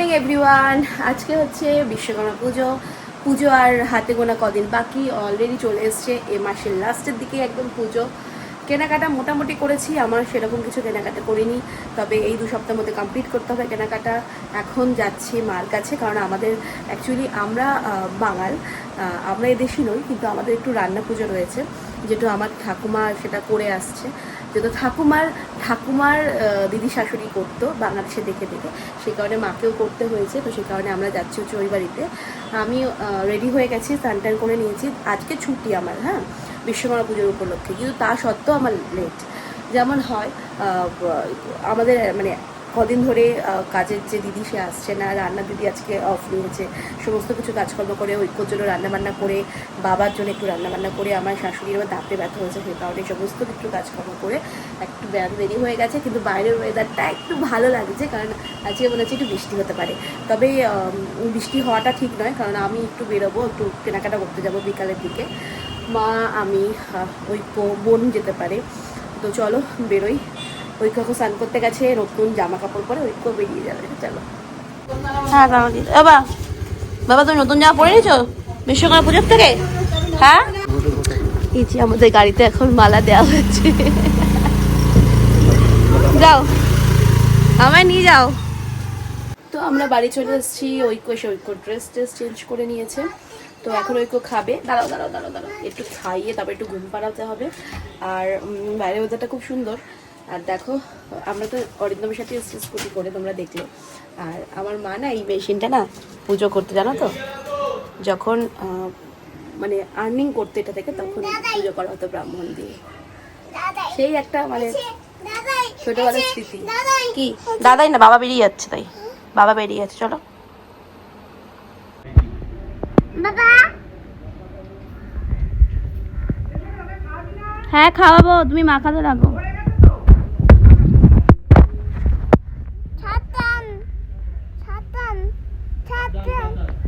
Morning everyone আজকে হচ্ছে বিশ্বকর্মা পুজো। পুজো আর হাতে গোনা কদিন বাকি। অলরেডি চলে এসছে এ মাসের লাস্টের দিকে একদম পুজো। কেনাকাটা মোটামুটি করেছি। আমার সেরকম কিছু কেনাকাটা করিনি। তবে এই দু সপ্তাহের মধ্যে কমপ্লিট করতে হবে কেনাকাটা। এখন যাচ্ছি মার কাছে। কারণ আমাদের অ্যাকচুয়ালি আমরা বাঙাল। আমরা এদেশি নই, কিন্তু আমাদের একটু রান্না পুজো রয়েছে। যেটা আমার ঠাকুমা সেটা করে আসছে। যেহেতু ঠাকুমার ঠাকুমার দিদি শাশুড়ি করতো, বাংলাদেশে দেখে দেখে। সেই কারণে মাকেও করতে হয়েছে, তো সেই কারণে আমরা যাচ্ছি হচ্ছে ওই বাড়িতে। আমি রেডি হয়ে গেছি স্নান করে নিয়েছি। আজকে ছুটি আমার হ্যাঁ? বিশ্বকর্মা পুজোর উপলক্ষে। কিন্তু তা সত্ত্বেও আমার লেট যেমন হয় আমাদের মানে কদিন ধরে কাজের যে দিদি সে আসছে না, রান্না দিদি আজকে অফ নিয়েছে সমস্ত কিছু কাজকর্ম করে, ঐক্যর জন্য রান্নাবান্না করে, বাবার জন্য একটু রান্নাবান্না করে, আমার শাশুড়ির আবার দাঁতে ব্যথা হয়েছে সেই কারণে সমস্ত কিছু কাজকর্ম করে একটু ব্যায়াম দেরি হয়ে গেছে, কিন্তু বাইরের ওয়েদারটা একটু ভালো লাগছে, কারণ আজকে মনে হচ্ছে একটু বৃষ্টি হতে পারে। তবে বৃষ্টি হওয়াটা ঠিক নয়, কারণ আমি একটু বেরোবো, একটু কেনাকাটা করতে যাব বিকালের দিকে। মা, আমি ঐক্য বোন যেতে পারে। তো চলো, বেরোই। ঐক্য স্নান করতে গেছে নতুন জামা কাপড় পরে ঐক্য বেরিয়ে যাবে চলো। হ্যাঁ বাবা বাবা বাবা তুমি নতুন জামা পরে নিয়েছো? বিশ্বকর্মা পুজোর থেকে? হ্যাঁ? এই যে আমাদের গাড়িতে এখন মালা দেওয়া হচ্ছে। যাও আমায় নিয়ে যাও। তো আমরা বাড়ি চলে এসেছি ঐক্য এসে ঐক্য ড্রেস ট্রেস চেঞ্জ করে নিয়েছে। তো এখন ঐক্য খাবে। দাঁড়াও দাঁড়াও দাঁড়াও দাঁড়াও। একটু খাইয়ে তারপর একটু ঘুম পাড়াতে হবে। আর উম, বাইরের ওয়েদারটা খুব সুন্দর। আর দেখো আমরা তো অরিন্দমের সাথে স্কুটি করে তোমরা দেখলে। আর আমার মা না এই মেশিনটা না পুজো করতে জানো তো? যখন মানে আর্নিং করতে এটা থেকে তখন পুজো করা হতো ব্রাহ্মণ দিয়ে। সেই একটা মানে ছোটবেলার স্মৃতি। কি? দাদাই না বাবা বেরিয়ে যাচ্ছে তাই। বাবা বেরিয়ে যাচ্ছে চলো। হ্যাঁ খাওয়াবো। তুমি মাখাতে লাগো।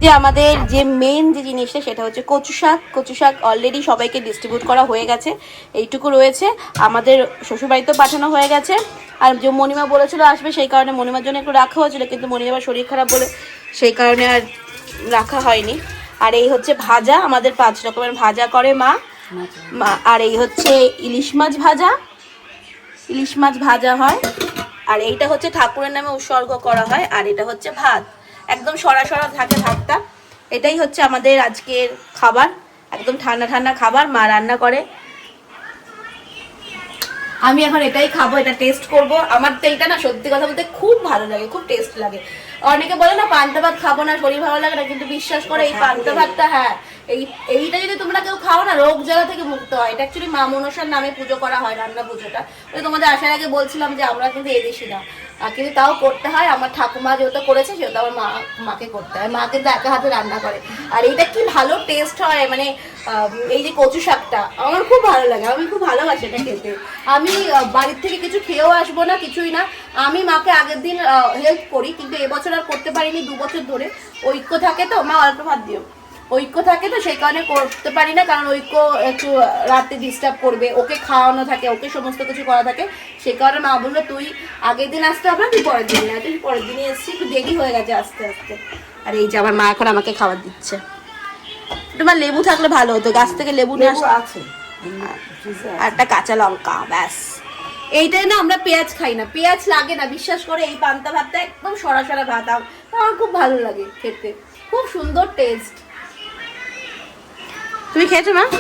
যে আমাদের যে মেন যে জিনিসটা সেটা হচ্ছে কচু শাক। কচু শাক অলরেডি সবাইকে ডিস্ট্রিবিউট করা হয়ে গেছে। এইটুকু রয়েছে। আমাদের শ্বশুরবাড়িতেও পাঠানো হয়ে গেছে। আর যে মণিমা বলেছিল আসবে, সেই কারণে মণিমার জন্য একটু রাখা হয়েছিল, কিন্তু মণিমার শরীর খারাপ বলে সেই কারণে আর রাখা হয়নি। আর এই হচ্ছে ভাজা, আমাদের পাঁচ রকমের ভাজা করে মা। মা- আর এই হচ্ছে ইলিশ মাছ ভাজা। ইলিশ মাছ ভাজা হয়। আর এইটা হচ্ছে ঠাকুরের নামে উৎসর্গ করা হয়, আর এটা হচ্ছে ভাত। একদম সরা সরা থাকে ভাতটা এটাই হচ্ছে আমাদের আজকের খাবার। একদম ঠান্ডা ঠান্ডা খাবার মা রান্না করে। আমি এখন এটাই খাব এটা টেস্ট করব। আমার তেলটা না সত্যি কথা বলতে খুব ভালো লাগে খুব টেস্ট লাগে। অনেকে বলে না পান্তা ভাত খাব না শরীর ভালো লাগে না কিন্তু বিশ্বাস করে এই পান্তা ভাতটা হ্যাঁ এই, এইটা যদি তোমরা কেউ খাও না, রোগ জ্বালা থেকে মুক্ত হয়। এটা অ্যাকচুয়ালি মা মনসার নামে পুজো করা হয়, রান্না পুজোটা। ওই তোমাদের আসার আগে বলছিলাম যে আমরা কিন্তু এদেশি না। কিন্তু তাও করতে হয়। আমার ঠাকুমা যেহেতু করেছে, সেহেতু আমার মা, মাকে করতে হয়। মা কিন্তু একা হাতে রান্না করে। আর এইটা কি ভালো টেস্ট হয়? মানে এই যে কচু শাকটা, আমার খুব ভালো লাগে। আমি খুব ভালোবাসি এটা খেতে। আমি বাড়ির থেকে কিছু খেয়েও আসব না, কিছুই না। আমি মাকে আগের দিন হেল্প করি, কিন্তু এবছর আর করতে পারিনি, দু বছর ধরে। ঐক্য থাকে তো? মা অল্প ভাত দিও। ঐক্য থাকে তো সেই কারণে করতে পারি না। কারণ ঐক্য একটু রাতে ডিস্টার্ব করবে। ওকে খাওয়ানো থাকে ওকে সমস্ত কিছু করা থাকে। সেই কারণে মা বলল তুই আগের দিন আসতে হবে তুই পরের দিন না তুই পরের দিনই এসছি একটু দেরি হয়ে গেছে আস্তে আস্তে। আর এই যে আমার মা এখন আমাকে খাবার দিচ্ছে। তোমার লেবু থাকলে ভালো হতো গাছ থেকে লেবু নিয়ে আসতে আছে। আর একটা কাঁচা লঙ্কা ব্যাস। এইটাই না আমরা পেঁয়াজ খাই না। পেঁয়াজ লাগে না বিশ্বাস করে এই পান্তা ভাতটা একদম সরাসরা ভাত আম- আমার খুব ভালো লাগে খেতে। খুব সুন্দর টেস্ট পুজো খেয়েছো আসি।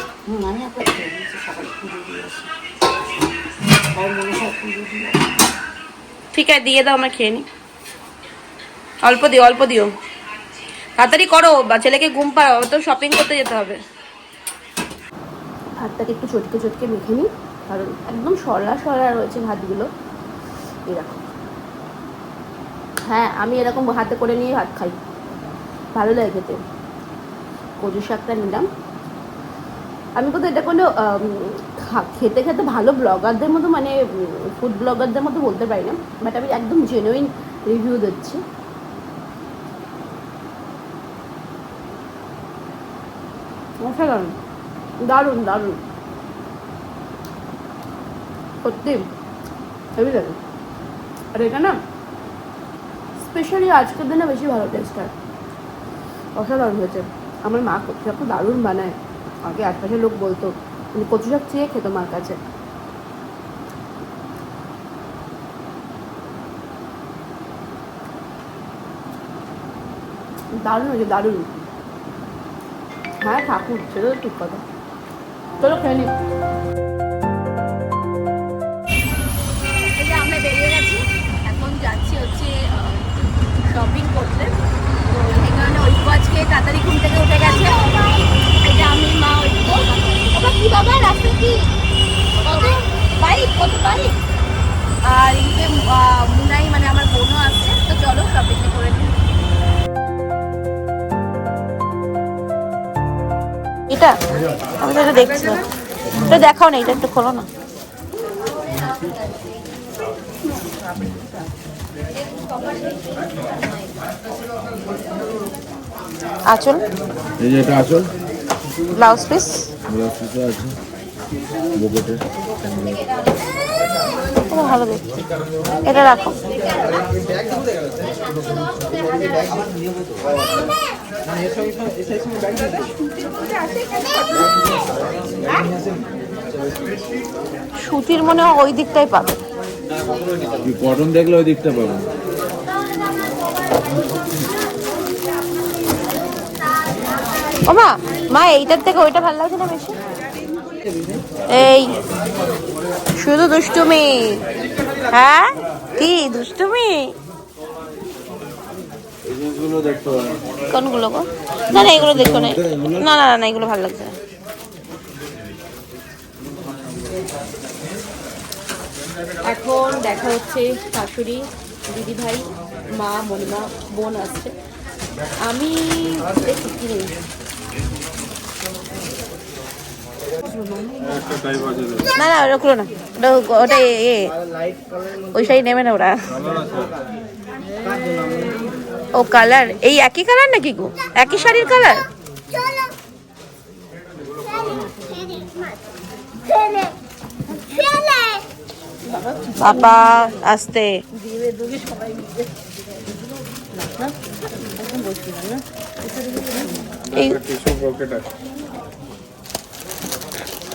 ঠিক আছে, দিয়ে দাও, আমার খেয়ে নি অল্প দিও অল্প দিও। তাড়াতাড়ি করো, বা ছেলেকে ঘুম পাড়াও তো শপিং করতে যেতে হবে। ভাতটাকে একটু চটকে চটকে মেখে নিই, কারণ একদম সরলা সরলা রয়েছে ভাতগুলো। এরকম। হ্যাঁ আমি এরকম হাতে করে নিয়ে ভাত খাই। ভালো লাগে খেতে। কচু শাকটা নিলাম। আমি কোথাও এটা কোনো খেতে খেতে ভালো ব্লগারদের মতো মানে ফুড ব্লগারদের মতো বলতে পারি না বাট আমি একদম জেনুইন রিভিউ দিচ্ছি। অসাধারণ। দারুণ দারুণ। সত্যি। হেভি আর এটা না স্পেশালি আজকের দিনে বেশি ভালো টেস্ট হয়। অসাধারণ হয়েছে। আমার মা শাকটা দারুণ বানায়। আগে আশপাশের লোক বলতো মানে কচু শাক চেয়ে খেতো মার কাছে। দারুণ হয়েছে, দারুণ। হ্যাঁ ঠাকুর, সেটা তো ঠিক কথা। চলো খেয়ে আমরা বেরিয়ে গেছি, এখন যাচ্ছি হচ্ছে শপিং করতে। তো এই কারণে ঐক্য আজকে তাড়াতাড়ি ঘুম থেকে উঠে গেছে এই যে আমি মা ঐক্য বাবা কি বাবা? রাস্তা কি? কত বাইক? কত বাইক? আর আহ, মুনাই মানে আমার বোনও আসছে তো চলো শপিংটা করে নিই। এটা? আমি তো এটা দেখছি এটা দেখাও না এটা একটু খোলো না। আচল? এই যে এটা আসল ব্লাউজ পিস? আছে। বুকেটের এটা ভালো দেখছি। এটা রাখো। সুতির মনে হয় ওই দিকটাই পাবে। কটন দেখলে ওই দিকটা পাবেন ও মা মা এইটার থেকে ওইটা ভালো লাগছে না বেশি? এই শুধু দুষ্টুমি। হ্যাঁ? কি দুষ্টুমি? কোনগুলো গো? না না এগুলো দেখো না। না না না, না এগুলো ভালো লাগছে না। এখন দেখা হচ্ছে শাশুড়ি দিদি ভাই মা মনিমা বোন আসছে আমি দেখি কি নেই না না, ওটা খুলো না। ওটা ওটা এ। ওই সাইড নেবে না ওরা। ও কালার এই একই কালার নাকি গো? একই শাড়ির কালার বাবা, আসতে। এই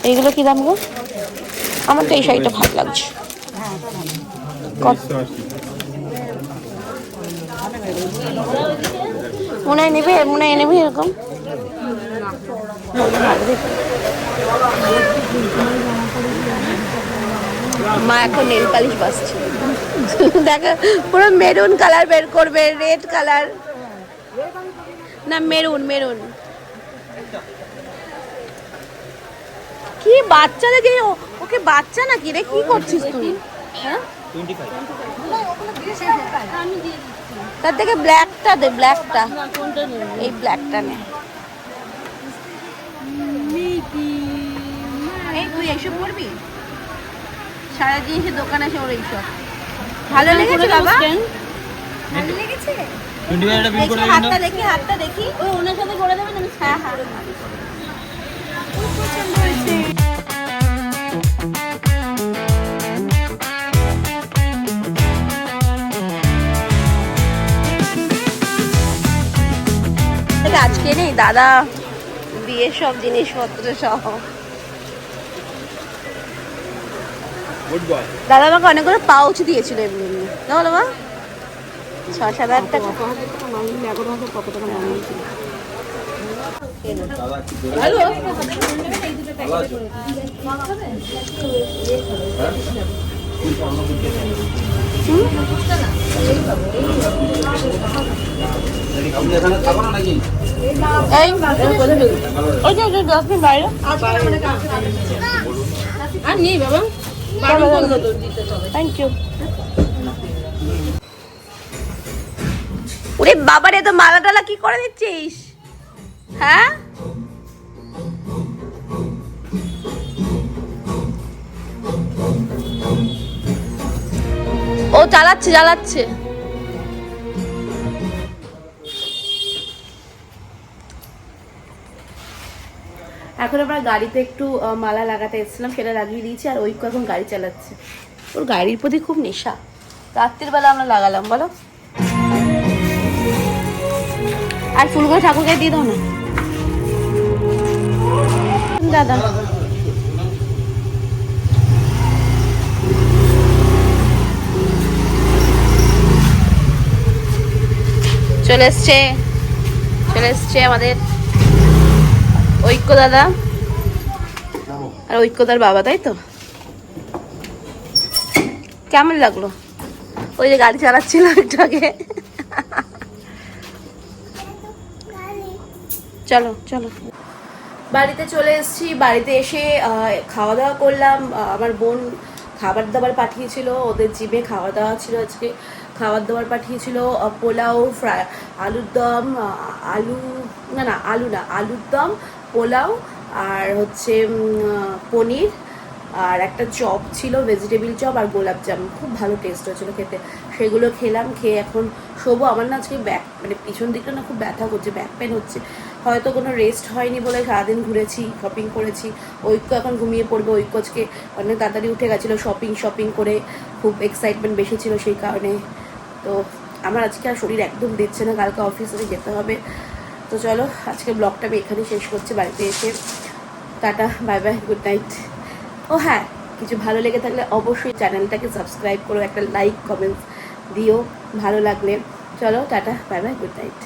এইগুলো কি দাম গো? আমার তো এই শাড়িটা ভালো লাগছে। মনে হয় নেবে, মনে হয় নেবে এরকম। মা এখন নেল পালিশ বাসছে দেখো, পুরো মেরুন কালার বের করবে, রেড কালার। না, মেরুন মেরুন। কি বাচ্চা দেখে? ও- ওকে বাচ্চা নাকি? রে কি করছিস তুই? হ্যাঁ? তার থেকে ব্ল্যাকটা দে ব্ল্যাকটা এই ব্ল্যাকটা নে। এই তুই এইসব করবি? সারাদিন সে দোকানে এসে ওর এইসব। ভালো লেগেছে বাবা? ভালো লেগেছে? দেখি হাতটা দেখি হাতটা দেখি। ওই ওনার সাথে করে দেবেন আমি হ্যাঁ হ্যাঁ। হয়েছে। দাদা বিয়ের সব জিনিসপত্র সহ। দাদা আমাকে অনেকগুলো পাউচ দিয়েছিল এমনি এমনি। না বলো মা? ছ সাত হাজার টাকা হাজার এই ওই যে ওই ডাস্টবিন বাইরে। আর নেই বাবা থ্যাংক ইউ ওরে বাবারে তো মালা টালা কি করে দিচ্ছিস? হ্যাঁ? ও চালাচ্ছে চালাচ্ছে। এখন আমরা গাড়িতে একটু মালা লাগাতে এসেছিলাম, সেটা লাগিয়ে দিয়েছি, আর ঐক্য এখন গাড়ি চালাচ্ছে। ওর গাড়ির প্রতি খুব নেশা। রাত্রির বেলা আমরা লাগালাম, বলো। আর ফুলগুলো ঠাকুরকে দিয়ে দাও না। দাদা। চলে এসছে চলে এসছে আমাদের ঐক্য দাদা। আর ঐক্যদার বাবা, তাই তো? কেমন লাগল? ওই যে গাড়ি চালাচ্ছিল একটু আগে চলো চলো। বাড়িতে চলে এসেছি, বাড়িতে এসে খাওয়া দাওয়া করলাম। আমার বোন খাবার দাবার পাঠিয়েছিল, ওদের জিমে খাওয়া দাওয়া ছিল আজকে। খাবার দাবার পাঠিয়েছিল পোলাও ফ্রাই আলুর দম আলু, না না, আলু না, আলুর দম, পোলাও আর হচ্ছে পনির আর একটা চপ ছিল ভেজিটেবিল চপ আর গোলাপ জামুন খুব ভালো টেস্ট হয়েছিল খেতে। সেগুলো খেলাম, খেয়ে এখন শোবো। আমার না আজকে ব্যাক মানে পিছন দিকটা না খুব ব্যথা করছে ব্যাক পেন হচ্ছে। হয়তো কোনো রেস্ট হয়নি বলে সারাদিন ঘুরেছি শপিং করেছি। ঐক্য এখন ঘুমিয়ে পড়বে, ঐক্য আজকে অনেক তাড়াতাড়ি উঠে গেছিল শপিং শপিং করে খুব এক্সাইটমেন্ট বেশি ছিল সেই কারণে। তো আমার আজকে আর শরীর একদম দিচ্ছে না, কালকে অফিসে যেতে হবে। তো চলো, আজকে ব্লগটা আমি এখানেই শেষ করছি, বাড়িতে এসে tata bye bye good night ও হ্যাঁ কিছু ভালো লেগে থাকলে অবশ্যই চ্যানেলটাকে সাবস্ক্রাইব করো, একটা লাইক কমেন্টস দিও, ভালো লাগলে। চলো, tata bye bye good night